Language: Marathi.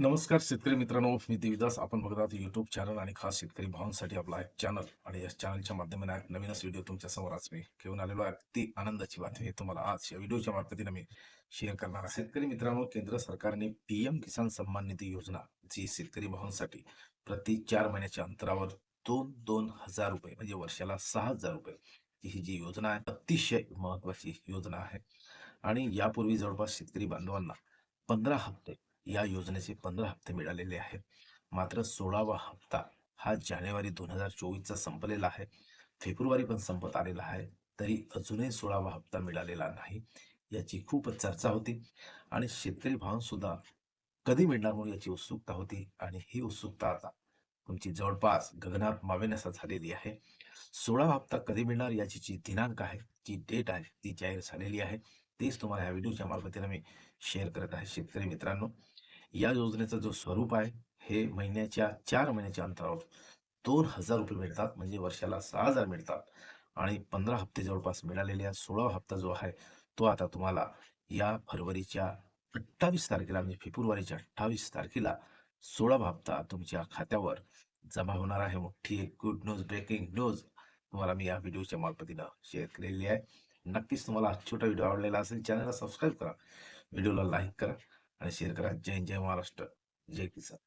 नमस्कार शेतकरी मित्रांनो मी देविदास. आपण बघत आहात युट्यूब चॅनल आणि खास शेतकरी भावांसाठी आपला एक चॅनल आणि या चॅनलच्या माध्यमाने नवीनच व्हिडिओ तुमच्यासमोर आज मी घेऊन आलेलो आहे. ती आनंदाची बातमी हे तुम्हाला आज या व्हिडिओच्या मार्फतीने मी शेअर करणार आहे शेतकरी मित्रांनो केंद्र सरकारने पीएम किसान सन्मान निधी योजना जी शेतकरी भावांसाठी प्रति चार महिन्याच्या अंतरावर दोन दोन हजार रुपये म्हणजे वर्षाला सहा हजार रुपये ही जी योजना आहे अतिशय महत्वाची योजना आहे. आणि यापूर्वी जवळपास शेतकरी बांधवांना पंधरा हप्ते या योजनेचे पंधरा हप्ते मिळालेले आहेत. मात्र सोळावा हप्ता हा जानेवारी दोन हजार चोवीसचा संपलेला आहे. फेब्रुवारी पण संपत आलेला आहे. तरी अजूनही सोळावा हप्ता मिळालेला नाही याची खूप चर्चा होती आणि शेतकरी भावांसुद्धा कधी मिळणार म्हणून याची उत्सुकता होती आणि ही उत्सुकता आता तुमची जवळपास गगनात मावेनासा झालेली आहे. सोळावा हप्ता कधी मिळणार याची जी दिनांक आहे जी डेट आहे ती जाहीर झालेली आहे. तेच तुम्हाला या व्हिडिओच्या मार्फतीने मी शेअर करत आहे शेतकरी मित्रांनो. या योजनेचं जो स्वरूप आहे हे महिन्याच्या चार महिन्याच्या अंतरावर दोन हजार रुपये मिळतात म्हणजे वर्षाला सहा हजार मिळतात. आणि पंधरा हप्ते जवळपास मिळालेले आहे सोळावा हप्ता जो आहे तो आता तुम्हाला या फरवरीच्या अठ्ठावीस तारखेला म्हणजे फेब्रुवारीच्या अठ्ठावीस तारखेला सोळावा हप्ता तुमच्या खात्यावर जमा होणार आहे. मोठी एक गुड न्यूज ब्रेकिंग न्यूज तुम्हाला मी या व्हिडिओच्या मार्फतीनं शेअर केलेली आहे. नक्कीच तुम्हाला हा छोटा व्हिडिओ आवडलेला असेल चॅनलला सबस्क्राईब करा. व्हिडिओला लाईक करा आणि शेअर करा. जय जय महाराष्ट्र. जय किसान.